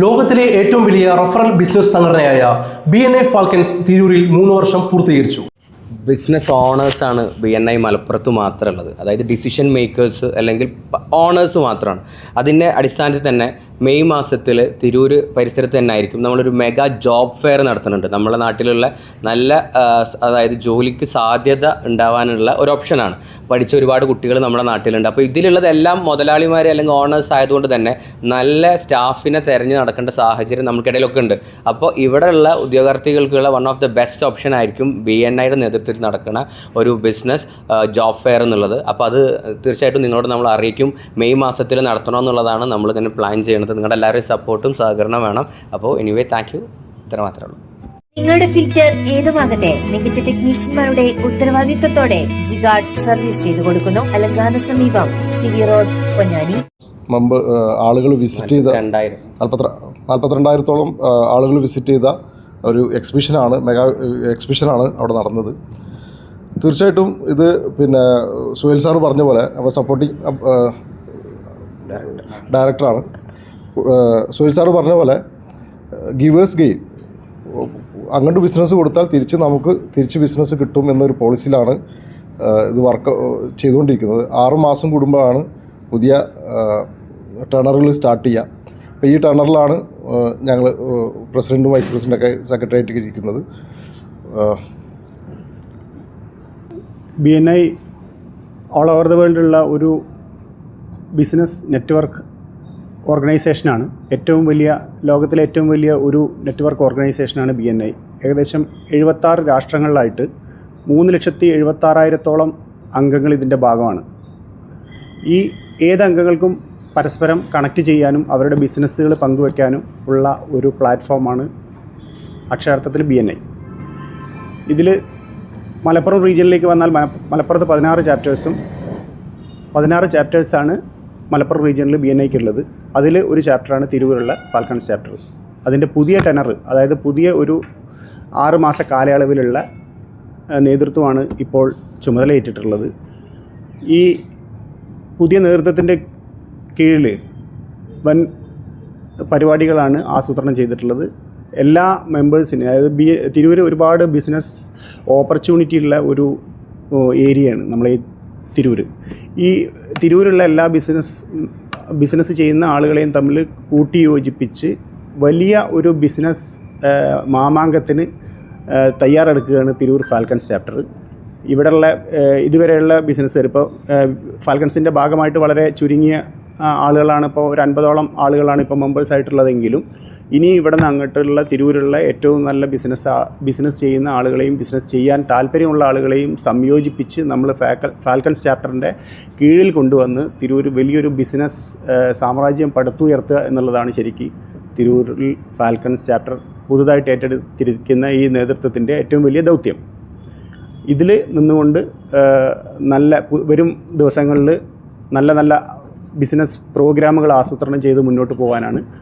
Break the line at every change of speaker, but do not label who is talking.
ലോകത്തിലെ ഏറ്റവും വലിയ റഫറൽ ബിസിനസ് സംഘടനയായ ബി എൻ എ ഫാൽക്കൻസ് തിരൂരിൽ മൂന്ന് വർഷം പൂർത്തീകരിച്ചു.
ബിസിനസ് ഓണേഴ്സാണ് ബി എൻ ഐ മലപ്പുറത്ത് മാത്രമുള്ളത്. അതായത് ഡിസിഷൻ മേക്കേഴ്സ് അല്ലെങ്കിൽ ഓണേഴ്സ് മാത്രമാണ്. അതിന്റെ അടിസ്ഥാനത്തിൽ തന്നെ മെയ് മാസത്തിൽ തിരൂർ പരിസരത്ത് തന്നെ ആയിരിക്കും. നമ്മളൊരു മെഗാ ജോബ് ഫെയർ നടത്തുന്നുണ്ട്. നമ്മുടെ നാട്ടിലുള്ള നല്ല അതായത് ജോലിക്ക് സാധ്യത ഉണ്ടാവാനുള്ള ഒരു ഓപ്ഷനാണ് പഠിച്ച ഒരുപാട് കുട്ടികൾ നമ്മുടെ നാട്ടിലുണ്ട്. അപ്പോൾ ഇതിലുള്ളതെല്ലാം മുതലാളിമാരെ അല്ലെങ്കിൽ ഓണേഴ്സ് ആയതുകൊണ്ട് തന്നെ നല്ല സ്റ്റാഫിനെ തിരഞ്ഞ് നടക്കേണ്ട സാഹചര്യം നമുക്കിടയിലൊക്കെ ഉണ്ട്. അപ്പോൾ ഇവിടെയുള്ള ഉദ്യോഗാർത്ഥികൾക്കുള്ള one of the best option ആയിരിക്കും ബി എൻ ഐയുടെ നേതൃത്വത്തിൽ നടക്കുന്ന ഒരു ബിസിനസ് ജോബ് ഫെയർ എന്നുള്ളത്. അപ്പോൾ അത് തീർച്ചയായിട്ടും നിങ്ങളോട് നമ്മൾ അറിയിക്കും. മെയ് മാസത്തിൽ നടത്തണം എന്നുള്ളതാണ് നമ്മൾ ഇങ്ങനെ പ്ലാൻ ചെയ്യുന്നത് നിങ്ങളുടെ എല്ലാവരുടെയും സപ്പോർട്ടും സഹകരണം വേണം. അപ്പോൾ എനിവേ താങ്ക് യു ഇത്ര മാത്രമേ ഉള്ളൂ.
നിങ്ങളുടെ ഫിൽറ്റർ ഏതുമാകട്ടെ മികച്ച ടെക്നീഷ്യന്മാരുടെ ഉത്തരവാദിത്തത്തോടെ ജിഗാർഡ് സർവീസ് ചെയ്തു കൊടുക്കുന്നു. അലങ്കാന സമീപം സിവി റോഡ് പൊന്നാനി.
മുമ്പ് ആളുകൾ വിസിറ്റ് ചെയ്ത
രണ്ടായിരം.
നാൽപ്പത്തി നാൽപ്പത്തിരണ്ടായിരത്തോളം ആളുകൾ വിസിറ്റ് ചെയ്ത ഒരു എക്സിബിഷനാണ് മെഗാ എക്സിബിഷനാണ് അവിടെ നടന്നത്. തീർച്ചയായിട്ടും ഇത് പിന്നെ സുഹേൽ സാറ് പറഞ്ഞ പോലെ അവ സപ്പോർട്ടിങ് ഡയറക്ടറാണ് സുഹേൽ സാറ് പറഞ്ഞ പോലെ ഗിവേഴ്സ് ഗെയിൻ അങ്ങോട്ട് ബിസിനസ് കൊടുത്താൽ തിരിച്ച് നമുക്ക് തിരിച്ച് ബിസിനസ് കിട്ടും എന്നൊരു പോളിസിയിലാണ് ഇത് വർക്ക് ചെയ്തുകൊണ്ടിരിക്കുന്നത്. ആറ് മാസം കൂടുമ്പോഴാണ് പുതിയ ടണറുകൾ സ്റ്റാർട്ട് ചെയ്യുക. അപ്പോൾ ഈ ടണറിലാണ് ഞങ്ങൾ പ്രസിഡന്റും വൈസ് പ്രസിഡന്റൊക്കെ സെക്രട്ടറിയായിട്ട് ഇരിക്കുന്നത്.
B N I all over the വേൾഡുള്ള ഒരു ബിസിനസ് നെറ്റ്വർക്ക് ഓർഗനൈസേഷനാണ് ഏറ്റവും വലിയ ലോകത്തിലെ ഏറ്റവും വലിയ ഒരു നെറ്റ്വർക്ക് ഓർഗനൈസേഷനാണ് ബി എൻ ഐ ഏകദേശം എഴുപത്താറ് രാഷ്ട്രങ്ങളിലായിട്ട് മൂന്ന് ലക്ഷത്തി എഴുപത്താറായിരത്തോളം അംഗങ്ങൾ ഇതിന്റെ ഭാഗമാണ്. ഈ ഏത് അംഗങ്ങൾക്കും പരസ്പരം കണക്ട് ചെയ്യാനും അവരുടെ ബിസിനസ്സുകൾ പങ്കുവയ്ക്കാനും ഉള്ള ഒരു പ്ലാറ്റ്ഫോമാണ് അക്ഷരാർത്ഥത്തിൽ ബി എൻ ഐ ഇതിൽ മലപ്പുറം റീജിയനിലേക്ക് വന്നാൽ മലപ്പുറത്ത് പതിനാറ് ചാപ്റ്റേഴ്സും പതിനാറ് ചാപ്റ്റേഴ്സാണ് മലപ്പുറം റീജിയനിൽ ബി എൻ ഐക്ക് ഉള്ളത്. അതിൽ ഒരു ചാപ്റ്ററാണ് തിരുവൂരുള്ള ഫാൽക്കൺസ് ചാപ്റ്റർ അതിന്റെ പുതിയ ടെനർ അതായത് പുതിയ ഒരു ആറുമാസ കാലയളവിലുള്ള നേതൃത്വമാണ് ഇപ്പോൾ ചുമതലയേറ്റിട്ടുള്ളത്. ഈ പുതിയ നേതൃത്വത്തിന്റെ കീഴിൽ വൻ പരിപാടികളാണ് ആസൂത്രണം ചെയ്തിട്ടുള്ളത്. എല്ലാ മെമ്പേഴ്സിനും അതായത് ബി തിരൂർ ഒരുപാട് ബിസിനസ് ഓപ്പർച്യൂണിറ്റി ഉള്ള ഒരു ഏരിയയാണ് നമ്മളെ ഈ തിരൂർ ഈ തിരൂരുള്ള എല്ലാ ബിസിനസ് ബിസിനസ് ചെയ്യുന്ന ആളുകളെയും തമ്മിൽ കൂട്ടി യോജിപ്പിച്ച് വലിയ ഒരു ബിസിനസ് മാമാങ്കത്തിന് തയ്യാറെടുക്കുകയാണ് തിരൂർ ഫാൽക്കൺസ് ചാപ്റ്റർ ഇവിടെയുള്ള ഇതുവരെയുള്ള ബിസിനസ്സുകാർ ഇപ്പോൾ ഫാൽക്കൺസിന്റെ ഭാഗമായിട്ട് വളരെ ചുരുങ്ങിയ ആളുകളാണ് ഇപ്പോൾ ഒരു അൻപതോളം ആളുകളാണ് ഇപ്പോൾ മെമ്പേഴ്സ് ആയിട്ടുള്ളതെങ്കിലും ഇനി ഇവിടെ നിന്ന് അങ്ങോട്ടുള്ള തിരൂരുള്ള ഏറ്റവും നല്ല ബിസിനസ് ബിസിനസ് ചെയ്യുന്ന ആളുകളെയും ബിസിനസ് ചെയ്യാൻ താല്പര്യമുള്ള ആളുകളെയും സംയോജിപ്പിച്ച് നമ്മൾ ഫാക്കൽ ഫാൽക്കൺസ് ചാപ്റ്ററിന്റെ കീഴിൽ കൊണ്ടുവന്ന് തിരൂർ വലിയൊരു ബിസിനസ് സാമ്രാജ്യം പടുത്തുയർത്തുക എന്നുള്ളതാണ് ശരിക്കും തിരൂരിൽ ഫാൽക്കൺസ് ചാപ്റ്റർ പുതുതായിട്ട് ഏറ്റെടുത്തിരിക്കുന്ന ഈ നേതൃത്വത്തിന്റെ ഏറ്റവും വലിയ ദൗത്യം. ഇതിൽ നിന്നുകൊണ്ട് നല്ല വരും ദിവസങ്ങളിൽ നല്ല നല്ല ബിസിനസ് പ്രോഗ്രാമുകൾ ആസൂത്രണം ചെയ്ത് മുന്നോട്ട് പോകാനാണ്